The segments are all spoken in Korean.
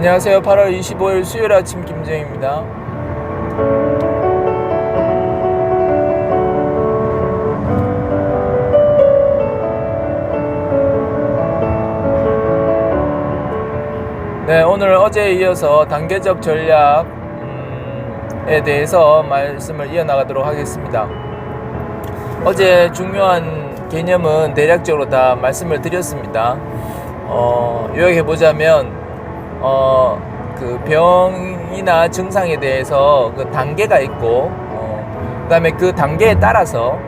안녕하세요. 8월 25일 수요일 아침 김정입니다. 네, 오늘 어제에 이어서 단계적 전략에 대해서 말씀을 이어나가도록 하겠습니다. 어제 중요한 개념은 대략적으로 다 말씀을 드렸습니다. 어, 요약해 보자면 어, 그 병이나 증상에 대해서 그 단계가 있고 어, 그다음에 그 단계에 따라서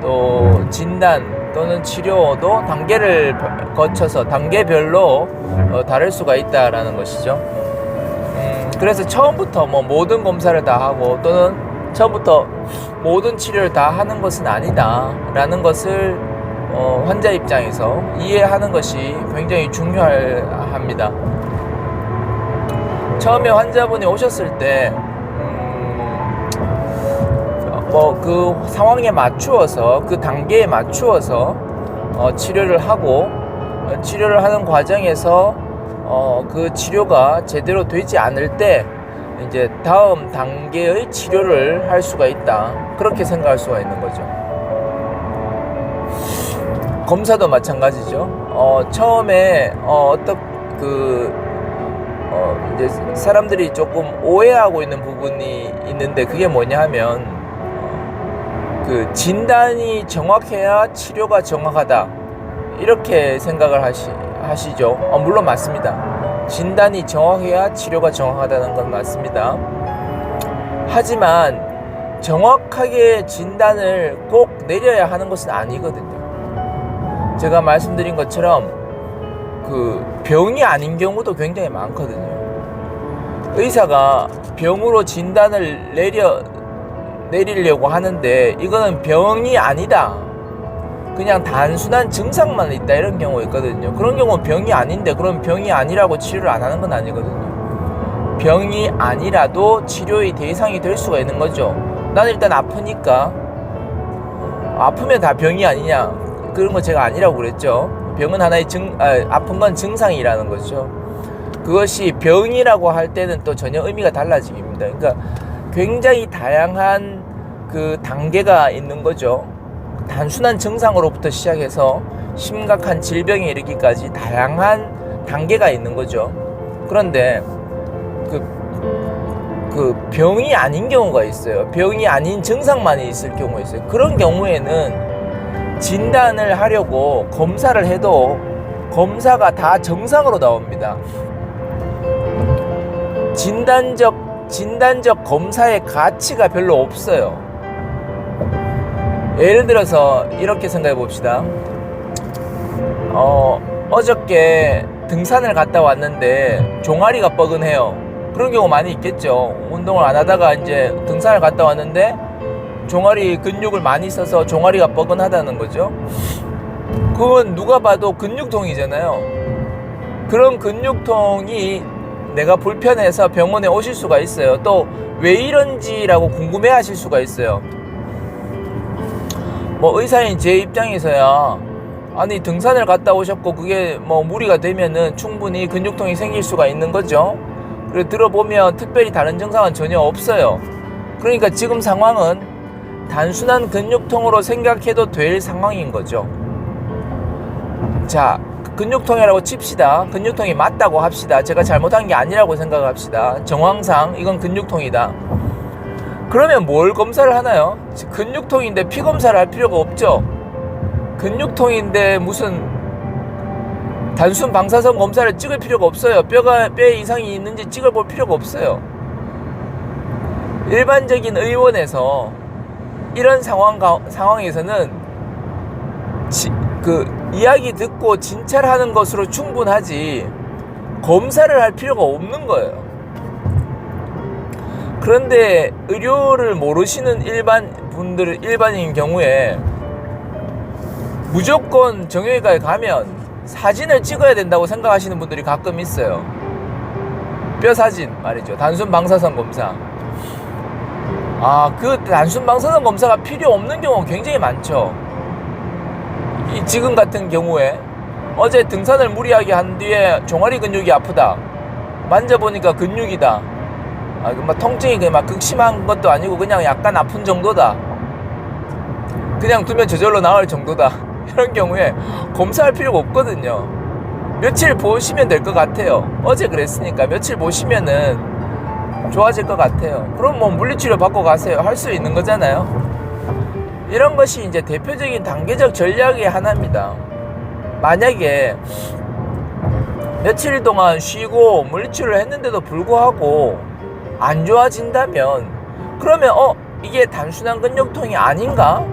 또 진단 또는 치료도 단계를 거쳐서 단계별로 어, 다를 수가 있다라는 것이죠. 음, 그래서 처음부터 뭐 모든 검사를 다 하고 또는 처음부터 모든 치료를 다 하는 것은 아니다라는 것을 어, 환자 입장에서 이해하는 것이 굉장히 중요합니다. 처음에 환자분이 오셨을 때, 음, 뭐, 그 상황에 맞추어서, 그 단계에 맞추어서, 어, 치료를 하고, 어, 치료를 하는 과정에서, 어, 그 치료가 제대로 되지 않을 때, 이제 다음 단계의 치료를 할 수가 있다. 그렇게 생각할 수가 있는 거죠. 검사도 마찬가지죠. 어, 처음에, 어, 어떤, 그, 어, 이제 사람들이 조금 오해하고 있는 부분이 있는데 그게 뭐냐 하면 어, 그 진단이 정확해야 치료가 정확하다. 이렇게 생각을 하시, 하시죠. 어, 물론 맞습니다. 진단이 정확해야 치료가 정확하다는 건 맞습니다. 하지만 정확하게 진단을 꼭 내려야 하는 것은 아니거든요. 제가 말씀드린 것처럼 그 병이 아닌 경우도 굉장히 많거든요. 의사가 병으로 진단을 내려 내리려고 하는데 이거는 병이 아니다. 그냥 단순한 증상만 있다 이런 경우 있거든요. 그런 경우는 병이 아닌데 그럼 병이 아니라고 치료를 안 하는 건 아니거든요. 병이 아니라도 치료의 대상이 될 수가 있는 거죠. 나는 일단 아프니까 아프면 다 병이 아니냐 그런 거 제가 아니라고 그랬죠. 병은 하나의 증, 아, 아픈 건 증상이라는 거죠. 그것이 병이라고 할 때는 또 전혀 의미가 달라집니다. 그러니까 굉장히 다양한 그 단계가 있는 거죠. 단순한 증상으로부터 시작해서 심각한 질병에 이르기까지 다양한 단계가 있는 거죠. 그런데 그, 그 병이 아닌 경우가 있어요. 병이 아닌 증상만 있을 경우가 있어요. 그런 경우에는 진단을 하려고 검사를 해도 검사가 다 정상으로 나옵니다. 진단적 진단적 검사의 가치가 별로 없어요. 예를 들어서 이렇게 생각해 봅시다. 어, 어저께 등산을 갔다 왔는데 종아리가 뻐근해요. 그런 경우 많이 있겠죠. 운동을 안 하다가 이제 등산을 갔다 왔는데 종아리 근육을 많이 써서 종아리가 뻐근하다는 거죠. 그건 누가 봐도 근육통이잖아요. 그런 근육통이 내가 불편해서 병원에 오실 수가 있어요. 또 왜 이런지라고 궁금해 하실 수가 있어요. 뭐 의사인 제 입장에서야 아니 등산을 갔다 오셨고 그게 뭐 무리가 되면은 충분히 근육통이 생길 수가 있는 거죠. 그리고 들어보면 특별히 다른 증상은 전혀 없어요. 그러니까 지금 상황은 단순한 근육통으로 생각해도 될 상황인 거죠. 자, 근육통이라고 칩시다. 근육통이 맞다고 합시다. 제가 잘못한 게 아니라고 생각합시다. 정황상 이건 근육통이다. 그러면 뭘 검사를 하나요? 근육통인데 피 검사를 할 필요가 없죠. 근육통인데 무슨 단순 방사선 검사를 찍을 필요가 없어요. 뼈가 뼈에 이상이 있는지 찍어 볼 필요가 없어요. 일반적인 의원에서 이런 상황 상황에서는 지, 그 이야기 듣고 진찰하는 것으로 충분하지 검사를 할 필요가 없는 거예요. 그런데 의료를 모르시는 일반 분들 일반인 경우에 무조건 정형외과에 가면 사진을 찍어야 된다고 생각하시는 분들이 가끔 있어요. 뼈 사진 말이죠. 단순 방사선 검사. 아, 그 단순 방사선 검사가 필요 없는 경우가 굉장히 많죠. 이 지금 같은 경우에 어제 등산을 무리하게 한 뒤에 종아리 근육이 아프다. 만져보니까 근육이다. 아, 그 막 통증이 그막 극심한 것도 아니고 그냥 약간 아픈 정도다. 그냥 두면 저절로 나을 정도다. 이런 경우에 검사할 필요가 없거든요. 며칠 보시면 될 것 같아요. 어제 그랬으니까 며칠 보시면은 좋아질 것 같아요. 그럼 뭐 물리치료 받고 가세요. 할 수 있는 거잖아요. 이런 것이 이제 대표적인 단계적 전략의 하나입니다. 만약에 며칠 동안 쉬고 물리치료를 했는데도 불구하고 안 좋아진다면 그러면 어 이게 단순한 근육통이 아닌가?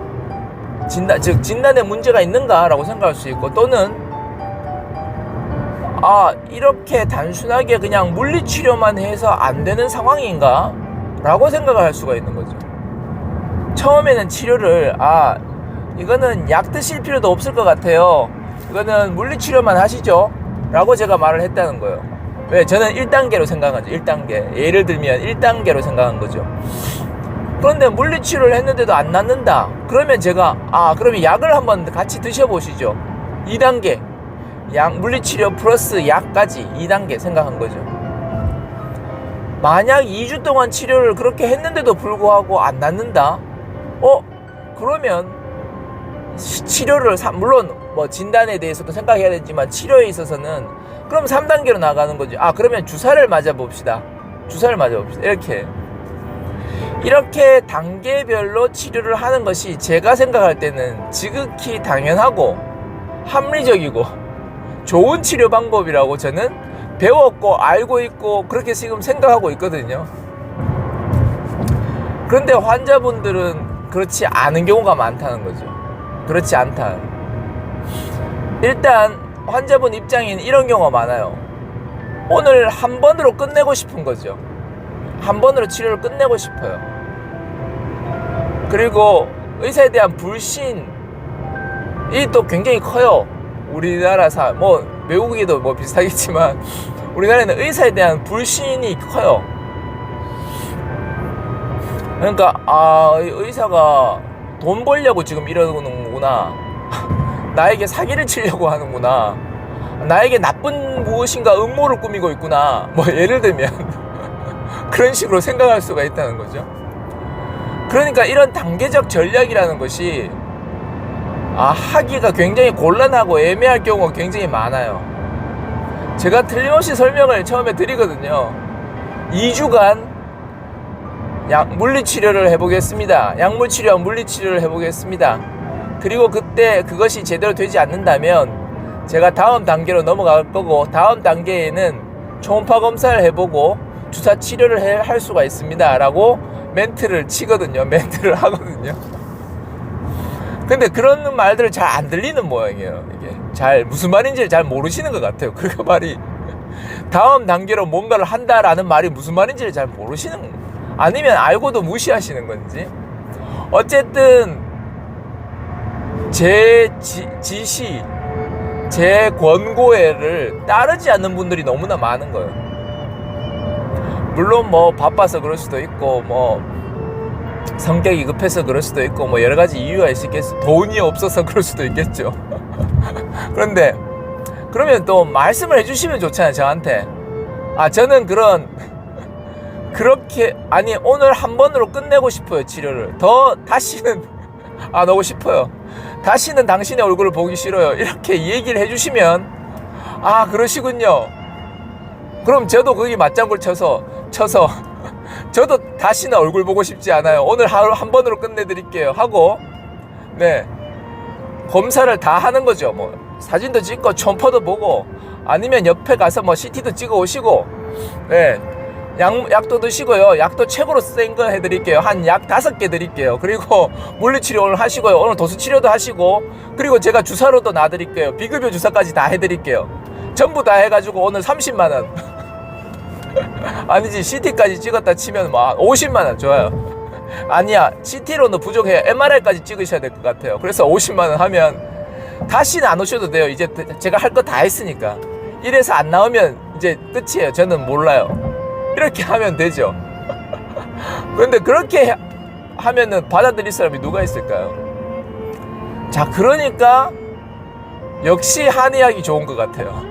진단 즉 진단에 문제가 있는가라고 생각할 수 있고 또는 아 이렇게 단순하게 그냥 물리치료만 해서 안 되는 상황인가? 라고 생각을 할 수가 있는 거죠. 처음에는 치료를 아 이거는 약 드실 필요도 없을 것 같아요. 이거는 물리치료만 하시죠. 라고 제가 말을 했다는 거예요. 왜? 저는 1단계로 생각하죠. 1단계. 예를 들면 1단계로 생각한 거죠. 그런데 물리치료를 했는데도 안 낫는다. 그러면 제가, 아, 그러면 약을 한번 같이 드셔보시죠. 2단계. 약, 물리치료 플러스 약까지 2단계 생각한 거죠. 만약 2주 동안 치료를 그렇게 했는데도 불구하고 안 낫는다? 어? 그러면 시- 치료를 사- 물론 뭐 진단에 대해서도 생각해야 되지만 치료에 있어서는 그럼 3단계로 나가는 거죠. 아 그러면 주사를 맞아 봅시다. 주사를 맞아 봅시다. 이렇게 이렇게 단계별로 치료를 하는 것이 제가 생각할 때는 지극히 당연하고 합리적이고 좋은 치료 방법이라고 저는 배웠고 알고 있고 그렇게 지금 생각하고 있거든요. 그런데 환자분들은 그렇지 않은 경우가 많다는 거죠. 그렇지 않다. 일단 환자분 입장에는 이런 경우가 많아요. 오늘 한 번으로 끝내고 싶은 거죠. 한 번으로 치료를 끝내고 싶어요. 그리고 의사에 대한 불신이 또 굉장히 커요. 우리나라 사, 뭐, 외국에도 뭐 비슷하겠지만, 우리나라에는 의사에 대한 불신이 커요. 그러니까, 아, 의- 의사가 돈 벌려고 지금 이러는 거구나. 나에게 사기를 치려고 하는구나. 나에게 나쁜 무엇인가 음모를 꾸미고 있구나. 뭐, 예를 들면, 그런 식으로 생각할 수가 있다는 거죠. 그러니까 이런 단계적 전략이라는 것이 아, 하기가 굉장히 곤란하고 애매할 경우가 굉장히 많아요. 제가 틀림없이 설명을 처음에 드리거든요. 2주간 약 물리치료를 해보겠습니다. 약물치료와 물리치료를 해보겠습니다. 그리고 그때 그것이 제대로 되지 않는다면 제가 다음 단계로 넘어갈 거고 다음 단계에는 초음파 검사를 해보고 주사 치료를 해- 할 수가 있습니다. 라고 멘트를 치거든요. 멘트를 하거든요. 근데 그런 말들을 잘 안 들리는 모양이에요. 이게 잘 무슨 말인지 잘 모르시는 것 같아요. 그 말이 다음 단계로 뭔가를 한다라는 말이 무슨 말인지를 잘 모르시는 아니면 알고도 무시하시는 건지 어쨌든 제 지, 지시 제 권고에를 따르지 않는 분들이 너무나 많은 거예요. 물론 뭐 바빠서 그럴 수도 있고 뭐 성격이 급해서 그럴 수도 있고 뭐 여러 가지 이유가 있겠죠. 돈이 없어서 그럴 수도 있겠죠. 그런데 그러면 또 말씀을 해주시면 좋잖아요 저한테. 아 저는 그런 그렇게 아니 오늘 한 번으로 끝내고 싶어요 치료를. 더 다시는 안 오고 싶어요. 다시는 당신의 얼굴을 보기 싫어요. 이렇게 얘기를 해주시면 아 그러시군요. 그럼 저도 거기 맞장구를 쳐서 쳐서 저도 다시는 얼굴 보고 싶지 않아요. 오늘 하루 한 번으로 끝내드릴게요. 하고 네 검사를 다 하는 거죠. 뭐 사진도 찍고 첨퍼도 보고 아니면 옆에 가서 뭐 CT도 찍어 오시고 네. 약, 약도 드시고요. 약도 최고로 센 거 해드릴게요. 한 약 다섯 개 드릴게요. 그리고 물리치료 오늘 하시고요. 오늘 도수치료도 하시고, 그리고 제가 주사로도 놔드릴게요. 비급여 주사까지 다 해드릴게요. 전부 다 해가지고 오늘 30만원. 아니지, CT까지 찍었다 치면 뭐 50만 원 좋아요. 아니야, CT로는 부족해요. MRI까지 찍으셔야 될 것 같아요. 그래서 50만원 하면 다시는 안 오셔도 돼요. 이제 제가 할 거 다 했으니까. 이래서 안 나오면 이제 끝이에요. 저는 몰라요. 이렇게 하면 되죠. 그런데 그렇게 하면은 받아들일 사람이 누가 있을까요? 자, 그러니까 역시 한의학이 좋은 것 같아요.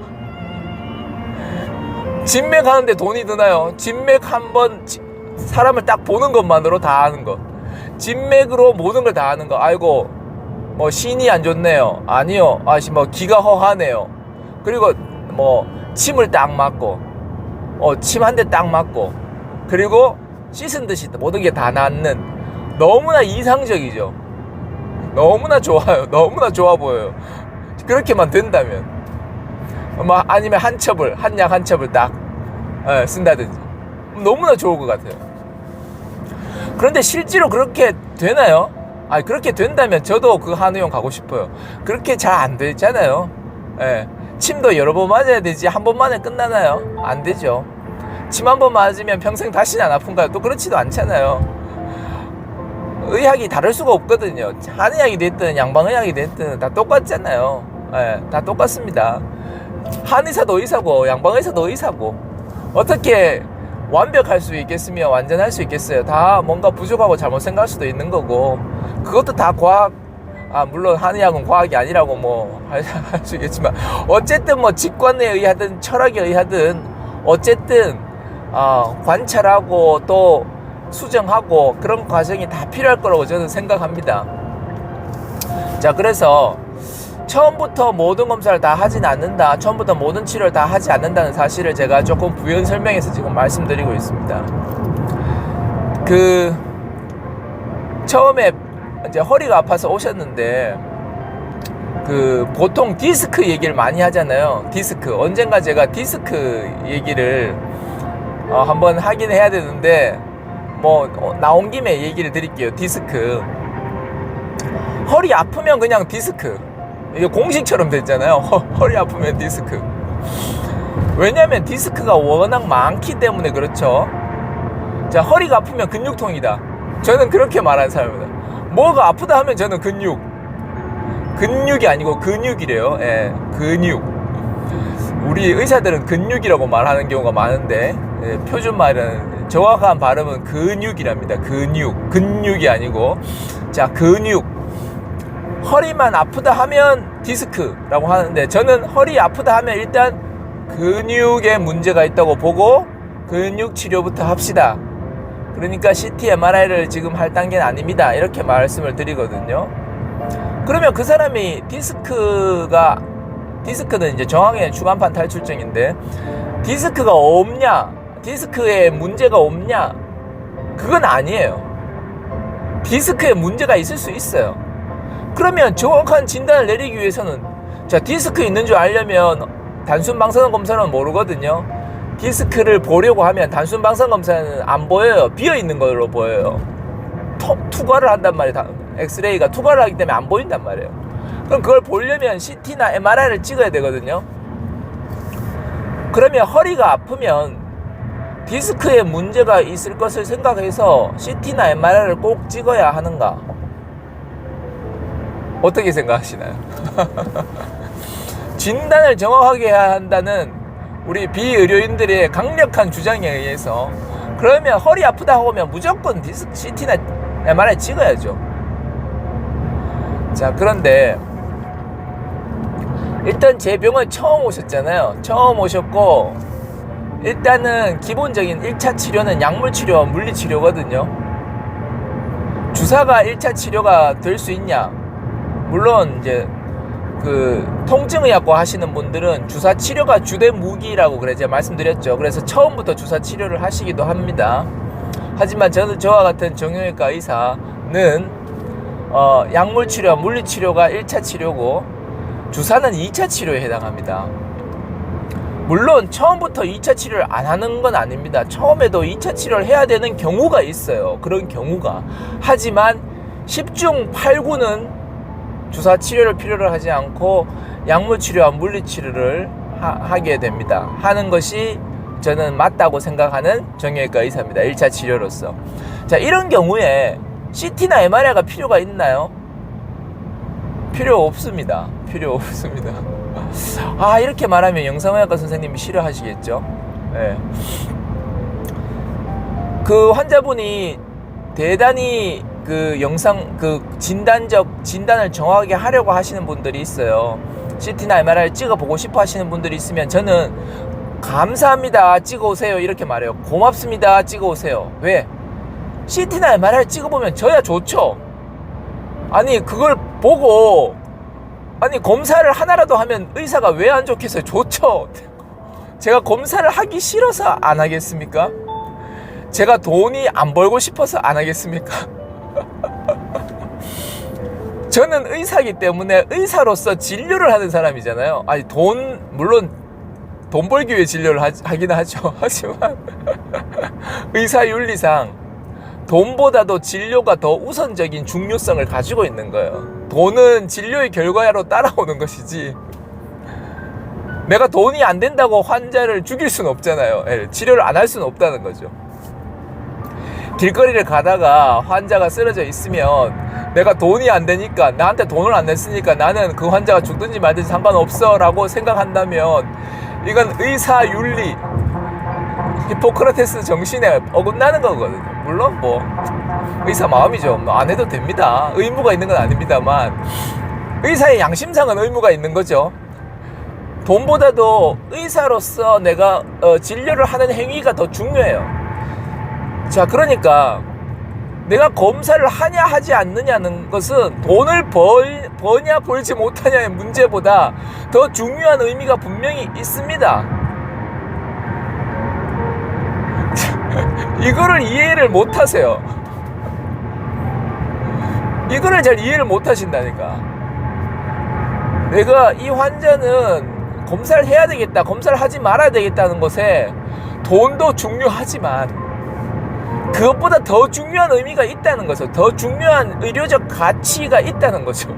진맥 하는데 돈이 드나요? 진맥 한번 사람을 딱 보는 것만으로 다 하는 거. 진맥으로 모든 걸다 하는 거. 아이고 뭐 신이 안 좋네요. 아니요. 아씨 뭐 기가 허하네요. 그리고 뭐 침을 딱 맞고 어 침 한 대 딱 맞고 그리고 씻은 듯이 모든 게 다 낫는 너무나 이상적이죠. 너무나 좋아요. 너무나 좋아 보여요. 그렇게만 된다면 뭐 아니면 한 첩을 한 약 한 첩을 딱 예, 쓴다든지 너무나 좋을 것 같아요. 그런데 실제로 그렇게 되나요? 아니 그렇게 된다면 저도 그 한의원 가고 싶어요. 그렇게 잘 안 되잖아요. 예. 침도 여러 번 맞아야 되지 한 번만에 끝나나요? 안 되죠. 침 한 번 맞으면 평생 다시는 안 아픈가요? 또 그렇지도 않잖아요. 의학이 다를 수가 없거든요. 한의학이 됐든 양방의학이 됐든 다 똑같잖아요. 예, 다 똑같습니다. 한 의사도 의사고 양방 의사도 의사고 어떻게 완벽할 수 있겠으며 완전할 수 있겠어요. 다 뭔가 부족하고 잘못 생각할 수도 있는 거고 그것도 다 과학 아 물론 한의학은 과학이 아니라고 뭐 할 수 있겠지만 어쨌든 뭐 직관에 의하든 철학에 의하든 어쨌든 어, 관찰하고 또 수정하고 그런 과정이 다 필요할 거라고 저는 생각합니다. 자 그래서 처음부터 모든 검사를 다 하진 않는다. 처음부터 모든 치료를 다 하지 않는다는 사실을 제가 조금 부연 설명해서 지금 말씀드리고 있습니다. 그 처음에 이제 허리가 아파서 오셨는데 그 보통 디스크 얘기를 많이 하잖아요. 디스크 언젠가 제가 디스크 얘기를 어, 한번 하긴 해야 되는데 뭐 어, 나온 김에 얘기를 드릴게요. 디스크 허리 아프면 그냥 디스크 이게 공식처럼 됐잖아요. 허, 허리 아프면 디스크. 왜냐면 디스크가 워낙 많기 때문에 그렇죠. 자, 허리가 아프면 근육통이다. 저는 그렇게 말하는 사람입니다. 뭐가 아프다 하면 저는 근육. 근육이 아니고 근육이래요. 예, 근육. 우리 의사들은 근육이라고 말하는 경우가 많은데 예, 표준 말은 정확한 발음은 근육이랍니다. 근육. 근육이 아니고 자, 근육. 허리만 아프다 하면 디스크라고 하는데 저는 허리 아프다 하면 일단 근육에 문제가 있다고 보고 근육 치료부터 합시다. 그러니까 CT, MRI를 지금 할 단계는 아닙니다. 이렇게 말씀을 드리거든요. 그러면 그 사람이 디스크가 디스크는 이제 정확히 주간판 탈출증인데 디스크가 없냐? 디스크에 문제가 없냐? 그건 아니에요. 디스크에 문제가 있을 수 있어요. 그러면 정확한 진단을 내리기 위해서는 자 디스크 있는 줄 알려면 단순 방사능 검사는 모르거든요. 디스크를 보려고 하면 단순 방사능 검사는 안 보여요. 비어 있는 걸로 보여요. 토, 투과를 한단 말이에요. 엑스레이가 투과를 하기 때문에 안 보인단 말이에요. 그럼 그걸 보려면 CT나 MRI를 찍어야 되거든요. 그러면 허리가 아프면 디스크에 문제가 있을 것을 생각해서 CT나 MRI를 꼭 찍어야 하는가? 어떻게 생각하시나요? 진단을 정확하게 해야 한다는 우리 비의료인들의 강력한 주장에 의해서 그러면 허리 아프다 하면 무조건 디스크 CT나 MRI 찍어야죠. 자, 그런데 일단 제 병원 처음 오셨잖아요. 처음 오셨고 일단은 기본적인 1차 치료는 약물 치료, 물리 치료거든요. 주사가 1차 치료가 될 수 있냐? 물론 이제 그 통증의학과 하시는 분들은 주사 치료가 주된 무기라고 그래 제가 말씀드렸죠. 그래서 처음부터 주사 치료를 하시기도 합니다. 하지만 저는 저와 같은 정형외과 의사는 어, 약물 치료, 물리 치료가 1차 치료고 주사는 2차 치료에 해당합니다. 물론 처음부터 2차 치료를 안 하는 건 아닙니다. 처음에도 2차 치료를 해야 되는 경우가 있어요. 그런 경우가. 하지만 10중 8구는 주사 치료를 필요로 하지 않고 약물 치료와 물리 치료를 하, 게 됩니다. 하는 것이 저는 맞다고 생각하는 정형외과 의사입니다. 1차 치료로서. 자, 이런 경우에 CT나 MRI가 필요가 있나요? 필요 없습니다. 필요 없습니다. 아, 이렇게 말하면 영상의학과 선생님이 싫어하시겠죠? 네. 그 환자분이 대단히 그 영상 그 진단적 진단을 정확하게 하려고 하시는 분들이 있어요. CT나 MRI 찍어 보고 싶어 하시는 분들이 있으면 저는 감사합니다. 찍어 오세요. 이렇게 말해요. 고맙습니다. 찍어 오세요. 왜? CT나 MRI 찍어 보면 저야 좋죠. 아니 그걸 보고 아니 검사를 하나라도 하면 의사가 왜 안 좋겠어요? 좋죠. 제가 검사를 하기 싫어서 안 하겠습니까? 제가 돈이 안 벌고 싶어서 안 하겠습니까 저는 의사기 때문에 의사로서 진료를 하는 사람이잖아요 아니 돈 물론 돈 벌기 위해 진료를 하, 하긴 하죠 하지만 의사 윤리상 돈보다도 진료가 더 우선적인 중요성을 가지고 있는 거예요. 돈은 진료의 결과로 따라오는 것이지. 내가 돈이 안 된다고 환자를 죽일 수는 없잖아요. 예, 치료를 안 할 수는 없다는 거죠. 길거리를 가다가 환자가 쓰러져 있으면 내가 돈이 안 되니까 나한테 돈을 안 냈으니까 나는 그 환자가 죽든지 말든지 상관없어 라고 생각한다면 이건 의사 윤리 히포크라테스 정신에 어긋나는 거거든요. 물론 뭐 의사 마음이죠. 뭐 안 해도 됩니다. 의무가 있는 건 아닙니다만 의사의 양심상은 의무가 있는 거죠. 돈보다도 의사로서 내가 어, 진료를 하는 행위가 더 중요해요. 자, 그러니까 내가 검사를 하냐 하지 않느냐는 것은 돈을 벌, 버냐 벌지 못하냐의 문제보다 더 중요한 의미가 분명히 있습니다. 이거를 이해를 못 하세요. 이거를 잘 이해를 못 하신다니까. 내가 이 환자는 검사를 해야 되겠다, 검사를 하지 말아야 되겠다는 것에 돈도 중요하지만 그것보다 더 중요한 의미가 있다는 거죠. 더 중요한 의료적 가치가 있다는 거죠.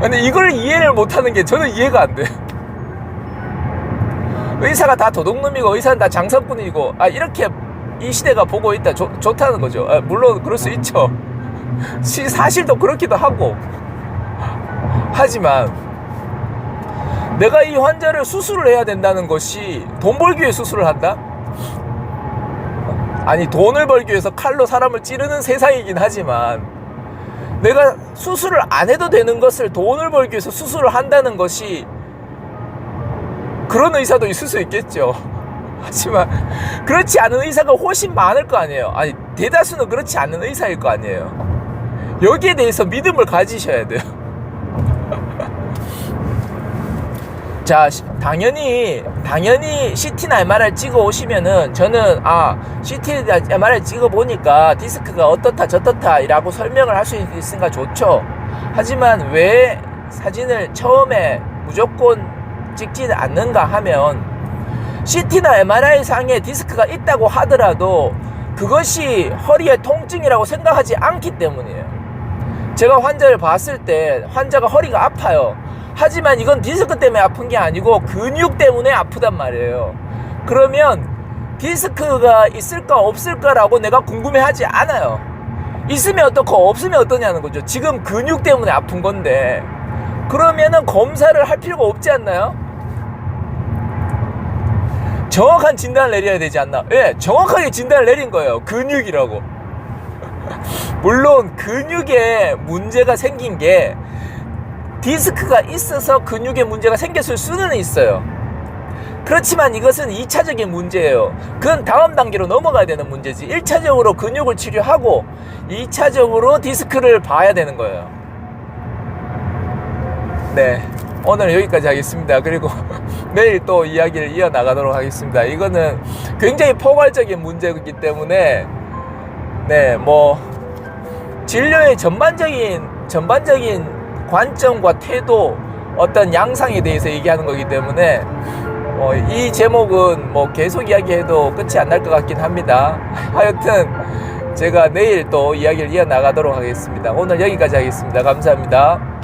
근데 이걸 이해를 못 하는 게 저는 이해가 안 돼요. 의사가 다 도둑놈이고 의사는 다 장사꾼이고 아 이렇게 이 시대가 보고 있다 좋, 좋다는 거죠. 아, 물론 그럴 수 있죠. 시, 사실도 그렇기도 하고 하지만 내가 이 환자를 수술을 해야 된다는 것이 돈 벌기 위해 수술을 한다? 아니 돈을 벌기 위해서 칼로 사람을 찌르는 세상이긴 하지만 내가 수술을 안 해도 되는 것을 돈을 벌기 위해서 수술을 한다는 것이 그런 의사도 있을 수 있겠죠. 하지만 그렇지 않은 의사가 훨씬 많을 거 아니에요. 아니 대다수는 그렇지 않은 의사일 거 아니에요. 여기에 대해서 믿음을 가지셔야 돼요. 자, 시- 당연히 당연히 CT나 MRI 찍어 오시면은 저는 아 CT나 MRI 찍어 보니까 디스크가 어떻다 저떻다라고 설명을 할 수 있으니까 좋죠. 하지만 왜 사진을 처음에 무조건 찍지 않는가 하면 CT나 MRI 상에 디스크가 있다고 하더라도 그것이 허리의 통증이라고 생각하지 않기 때문이에요. 제가 환자를 봤을 때 환자가 허리가 아파요. 하지만 이건 디스크 때문에 아픈 게 아니고 근육 때문에 아프단 말이에요. 그러면 디스크가 있을까 없을까라고 내가 궁금해하지 않아요. 있으면 어떻고 없으면 어떠냐는 거죠. 지금 근육 때문에 아픈 건데 그러면은 검사를 할 필요가 없지 않나요? 정확한 진단을 내려야 되지 않나? 예, 정확하게 진단을 내린 거예요. 근육이라고. 물론 근육에 문제가 생긴 게 디스크가 있어서 근육에 문제가 생겼을 수는 있어요. 그렇지만 이것은 2차적인 문제예요. 그건 다음 단계로 넘어가야 되는 문제지. 1차적으로 근육을 치료하고 2차적으로 디스크를 봐야 되는 거예요. 네. 오늘 여기까지 하겠습니다. 그리고 내일 또 이야기를 이어나가도록 하겠습니다. 이거는 굉장히 포괄적인 문제이기 때문에 네, 뭐 진료의 전반적인 전반적인 관점과 태도 어떤 양상에 대해서 얘기하는 거기 때문에 어, 이 제목은 뭐 계속 이야기해도 끝이 안 날 것 같긴 합니다. 하여튼 제가 내일 또 이야기를 이어나가도록 하겠습니다. 오늘 여기까지 하겠습니다. 감사합니다.